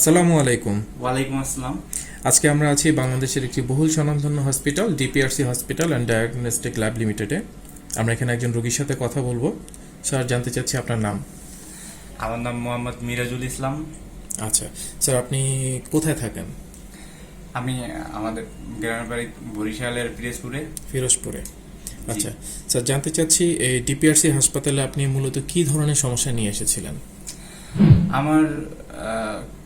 আসসালামু আলাইকুম। ওয়ালাইকুম আসসালাম। আজকে আমরা আছি বাংলাদেশের একটি বহুল স্বনামধন্য hospital DPRC hospital and diagnostic lab লিমিটেডে আমরা এখানে একজন রোগীর সাথে কথা বলব। স্যার জানতে চাচ্ছি আপনার নাম। আমার নাম মোহাম্মদ মিরাজুল ইসলাম। আচ্ছা স্যার আপনি কোথায় থাকেন? আমি আমাদের গ্রামের বাড়ি বরিশালের পিরেজপুরে ফিরোজপুরে। আচ্ছা স্যার জানতে চাচ্ছি এই ডিপিআরসি হাসপাতালে আপনি মূলত কী ধরনের সমস্যা নিয়ে এসেছিলেন? আমার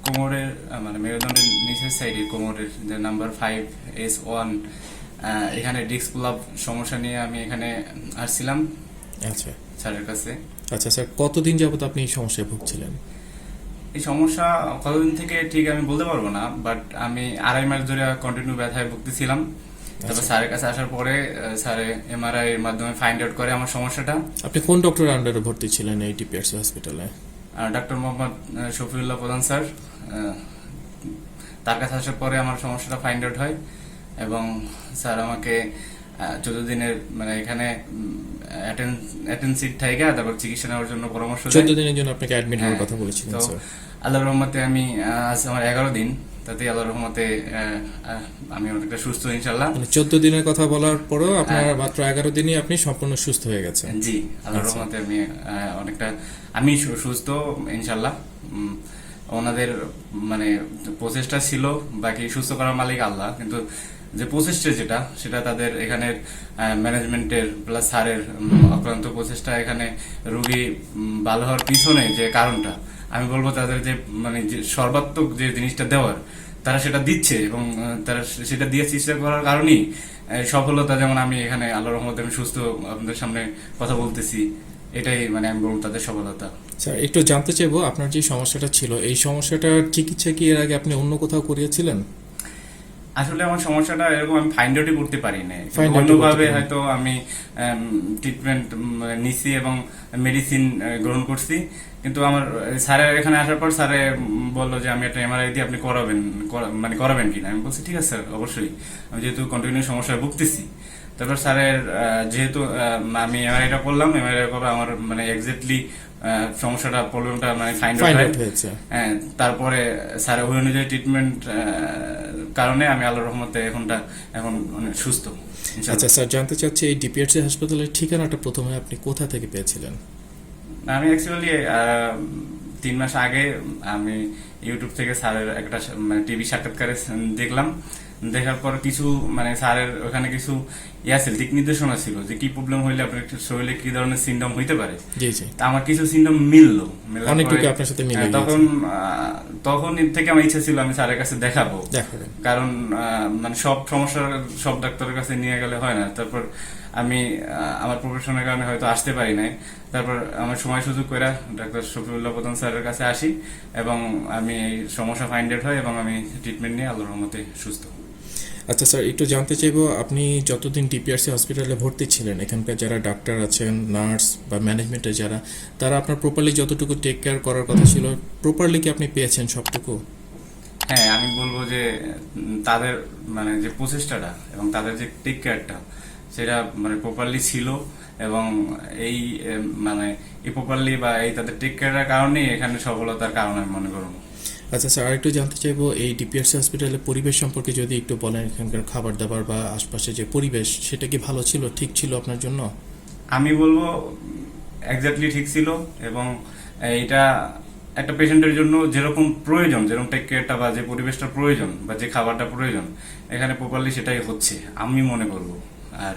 কোমরের মানে মেরুদণ্ডের নিচের সাইডে কোমরের যে নাম্বার ফাইভ এস ওয়ান এখানে ডিস্ক লাভ সমস্যা নিয়ে আমি এখানে আসছিলাম আচ্ছা। স্যারের কাছে। আচ্ছা স্যার কতদিন যাবত আপনি এই সমস্যায় ভুগছিলেন? এই সমস্যা কতদিন থেকে ঠিক আমি বলতে পারব না বাট আমি আড়াই মাস ধরে কন্টিনিউ ব্যথায় ভুগতেছিলাম। তারপর আচ্ছা। স্যারের কাছে আসার পরে স্যারে এমআরআই এর মাধ্যমে ফাইন্ড আউট করে আমার সমস্যাটা। আপনি কোন ডক্টরের আন্ডারে ভর্তি ছিলেন এই ডিপিআরসি হসপিটালে ডক্টর মোহাম্মদ শফিউল্লাহ প্রধান স্যার তার কাছে আসার পরে আমার সমস্যাটা ফাইন্ড আউট হয় এবং স্যার আমাকে চোদ্দ দিনের মানে এখানে অ্যাটেন্সিভ থাকে তারপর চিকিৎসা নেওয়ার জন্য পরামর্শ চোদ্দ দিনের জন্য আপনাকে অ্যাডমিট হওয়ার কথা বলেছিলেন তো স্যার আল্লাহর রহমতে আমি আজ আমার এগারো দিন। তাতে আল্লাহর রহমতে আমি অনেকটা সুস্থ ইনশাল্লাহ মানে চোদ্দ দিনের কথা বলার পরেও আপনার হ্যাঁ। মাত্র এগারো দিনই আপনি সম্পূর্ণ সুস্থ হয়ে গেছেন জি আল্লাহর আচ্ছা। রহমতে আমি অনেকটা আমি সুস্থ ইনশাল্লাহ ওনাদের মানে প্রচেষ্টা ছিল বাকি সুস্থ করার মালিক আল্লাহ কিন্তু যে প্রচেষ্টা যেটা সেটা তাদের এখানের ম্যানেজমেন্টের প্লাস স্যারের উম, অক্লান্ত প্রচেষ্টা এখানে রুগী ভালো হওয়ার পিছনে যে কারণটা আমি বলব তাদের যে মানে যে সর্বাত্মক যে জিনিসটা দেওয়ার, তারা সেটা দিচ্ছে এবং তারা সেটা দিয়ে চেষ্টা করার কারণেই সফলতা, যেমন আমি এখানে আল্লাহ রহমত আমি সুস্থ, আপনাদের সামনে কথা বলতেছি, এটাই মানে আমি বলব তাদের সফলতা। স্যার একটু জানতে চাইব, আপনার যে সমস্যাটা ছিল, এই সমস্যাটার চিকিৎসা কি এর আগে আপনি অন্য কোথাও করিয়েছিলেন? আসলে আমার সমস্যাটা এরকম আমি ফাইন্ড আউটই করতে পারি না অন্যভাবে হয়তো আমি ট্রিটমেন্ট নিছি এবং মেডিসিন গ্রহণ করছি। কিন্তু আমার স্যারের এখানে আসার পর স্যারে বলল যে আমি একটা এমআরআই দিয়ে আপনি করাবেন মানে করাবেন কিনা? আমি বলছি ঠিক আছে স্যার অবশ্যই। আমি যেহেতু কন্টিনিউ সমস্যায় ভুগতেছি। তারপর স্যারের যেহেতু আমি এমআরআইটা করলাম এমআরআই করে আমার মানে এক্স্যাক্টলি সমস্যাটা প্রবলেমটা মানে ফাইন্ড আউট আউট হয়েছে। হ্যাঁ তারপরে স্যার ওই অনুযায়ী ট্রিটমেন্ট কারণে আমি আল্লাহর রহমতে এখনটা এখন অনেক সুস্থ। আচ্ছা স্যার জানতে চাচ্ছি এই ডিপিআরসি হাসপাতালের ঠিকানাটা প্রথমে আপনি কোথা থেকে পেয়েছিলেন? আমি অ্যাকচুয়ালি তিন মাস আগে আমি ইউটিউব থেকে স্যারের একটা টিভি সাক্ষাৎকারে দেখলাম। দেখার পর কিছু মানে স্যারের ওখানে কিছু ইয়া ছিল দিক নির্দেশনা ছিল যে কি প্রবলেম হইলে আপনার শরীরে কি ধরনের সিমটম হইতে পারে। তা আমার কিছু সিমটম মিললো। অনেকটুকু আপনার সাথে মিলে হ্যাঁ, তখন তখন এর থেকে আমার ইচ্ছা ছিল আমি স্যারের কাছে দেখাবো। কারণ মানে সব সমস্যা সব ডাক্তারের কাছে নিয়ে গেলে হয় না। তারপর আমি আমার প্রফেশনের কারণে হয়তো আসতে পারি নাই। তারপর আমার সময় সুযোগ করে ডাক্তার শফিউল্লাহ প্রধান স্যারের কাছে আসি এবং আমি সমস্যা ফাইন্ড আউট হয় এবং আমি ট্রিটমেন্ট নিয়ে আল্লাহর রহমতে সুস্থ আচ্ছা স্যার, একটু জানতে চাইব, আপনি যতদিন ডিপিআরসি হসপিটালে ভর্তি ছিলেন, এখানকার যারা ডাক্তার আছেন, নার্স বা ম্যানেজমেন্টের যারা, তারা আপনার প্রপারলি যতটুকু টেক কেয়ার করার কথা ছিল প্রপারলি কি আপনি পেয়েছেন সবটুকু? হ্যাঁ আমি বলব যে, তাদের মানে যে প্রচেষ্টাটা এবং তাদের যে টেক কেয়ারটা সেটা মানে প্রপারলি ছিল এবং এই মানে এই প্রপারলি বা এই তাদের টেক কেয়ারের কারণেই এখানে সফলতার কারণ আমি মনে করব। আচ্ছা স্যার, আরেকটু জানতে চাইব, এই ডিপিআরসি হসপিটালের পরিবেশ সম্পর্কে যদি একটু বলেন, এখানকার খাবার দাবার বা আশপাশে যে পরিবেশ, সেটা কি ভালো ছিল, ঠিক ছিল আপনার জন্য? আমি বলব এক্স্যাক্টলি ঠিক ছিল এবং এটা একটা পেশেন্টের জন্য যেরকম প্রয়োজন, যেরকম টেক কেয়ারটা বা যে পরিবেশটা প্রয়োজন বা যে খাবারটা প্রয়োজন, এখানে প্রপারলি সেটাই হচ্ছে, আমি মনে করব। আর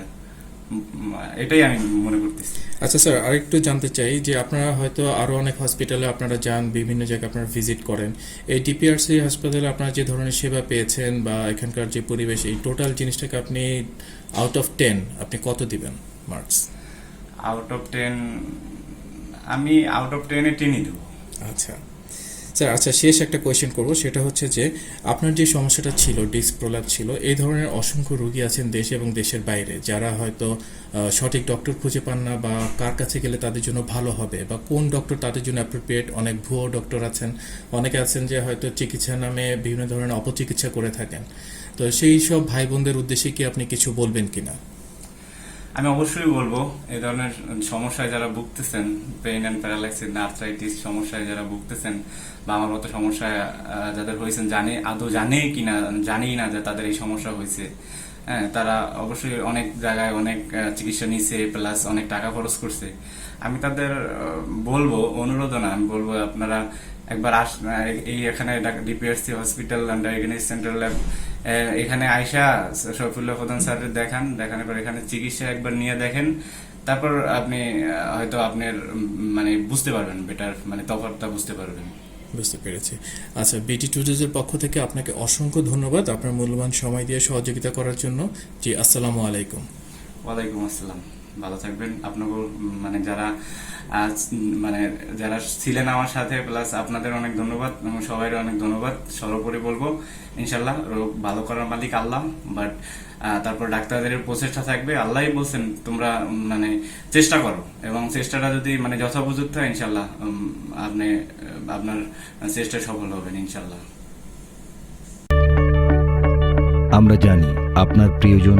এটাই আমি মনে করতেছি। আচ্ছা স্যার আরেকটু জানতে চাই যে আপনারা হয়তো আরও অনেক হসপিটালে আপনারা যান বিভিন্ন জায়গায় আপনারা ভিজিট করেন। এই ডিপিআরসি হাসপাতালে আপনারা যে ধরনের সেবা পেয়েছেন বা এখানকার যে পরিবেশ এই টোটাল জিনিসটাকে আপনি আউট অফ টেন আপনি কত দিবেন মার্কস আউট অফ টেন আমি আউট অফ টেনে টেনই দেবো। আচ্ছা। স্যার আচ্ছা শেষ একটা কোয়েশ্চেন করব। সেটা হচ্ছে যে, আপনার যে সমস্যাটা ছিল ডিস্ক প্রলাপ ছিল, এই ধরনের অসংখ্য রোগী আছেন দেশে এবং দেশের বাইরে। যারা হয়তো সঠিক ডক্টর খুঁজে পান না বা কার কাছে গেলে তাদের জন্য ভালো হবে বা কোন ডক্টর তাদের জন্য অ্যাপ্রোপ্রিয়েট অনেক ভুয়ো ডক্টর আছেন। অনেকে আছেন যে হয়তো চিকিৎসা নামে বিভিন্ন ধরনের অপচিকিৎসা করে থাকেন। তো সেই সব ভাই বোনদের উদ্দেশ্যে কি আপনি কিছু বলবেন কিনা? আমি অবশ্যই বলব এ ধরনের সমস্যায় যারা ভুগতেছেন, পেইন অ্যান্ড প্যারালাইসিস আর্থ্রাইটিস সমস্যায় যারা ভুগতেছেন, বা আমার মতো সমস্যায় যাদের হয়েছেন, জানে, আদৌ জানে কিনা, জানেই না যে তাদের এই সমস্যা হয়েছে। হ্যাঁ তারা অবশ্যই অনেক জায়গায় অনেক চিকিৎসা নিছে প্লাস অনেক টাকা খরচ করছে। আমি তাদের বলব অনুরোধ না, আমি বলব আপনারা একবার আস এই এখানে DPSC hospital and diagnostic lab এখানে আয়সা শফিউল্লাহ প্রধান স্যারের দেখান, দেখানোর পর এখানে চিকিৎসা একবার নিয়ে দেখেন। তারপর আপনি হয়তো আপনার মানে বুঝতে পারবেন বেটার মানে তফাৎটা বুঝতে পারবেন। বুঝতে পেরেছি। আচ্ছা বিটি টুডেজের পক্ষ থেকে আপনাকে অসংখ্য ধন্যবাদ আপনার মূল্যবান সময় দিয়ে সহযোগিতা করার জন্য। জি, আসসালামু আলাইকুম। ওয়ালাইকুম আসসালাম। ভালো থাকবেন। আপনাকে মানে যারা আজ মানে যারা ছিলেন আমার সাথে প্লাস আপনাদের অনেক ধন্যবাদ এবং সবাই অনেক ধন্যবাদ। সর্বোপরি বলব, ইনশাল্লাহ, রোগ ভালো করার মালিক আল্লাহ বাট তারপর ডাক্তারদের প্রচেষ্টা থাকবে। আল্লাহই বলছেন, তোমরা মানে চেষ্টা করো এবং চেষ্টাটা যদি মানে যথোপযুক্ত হয় ইনশাল্লাহ আপনি, আপনার চেষ্টা সফল হবেন, ইনশাল্লাহ। আমরা জানি আপনার প্রিয়জন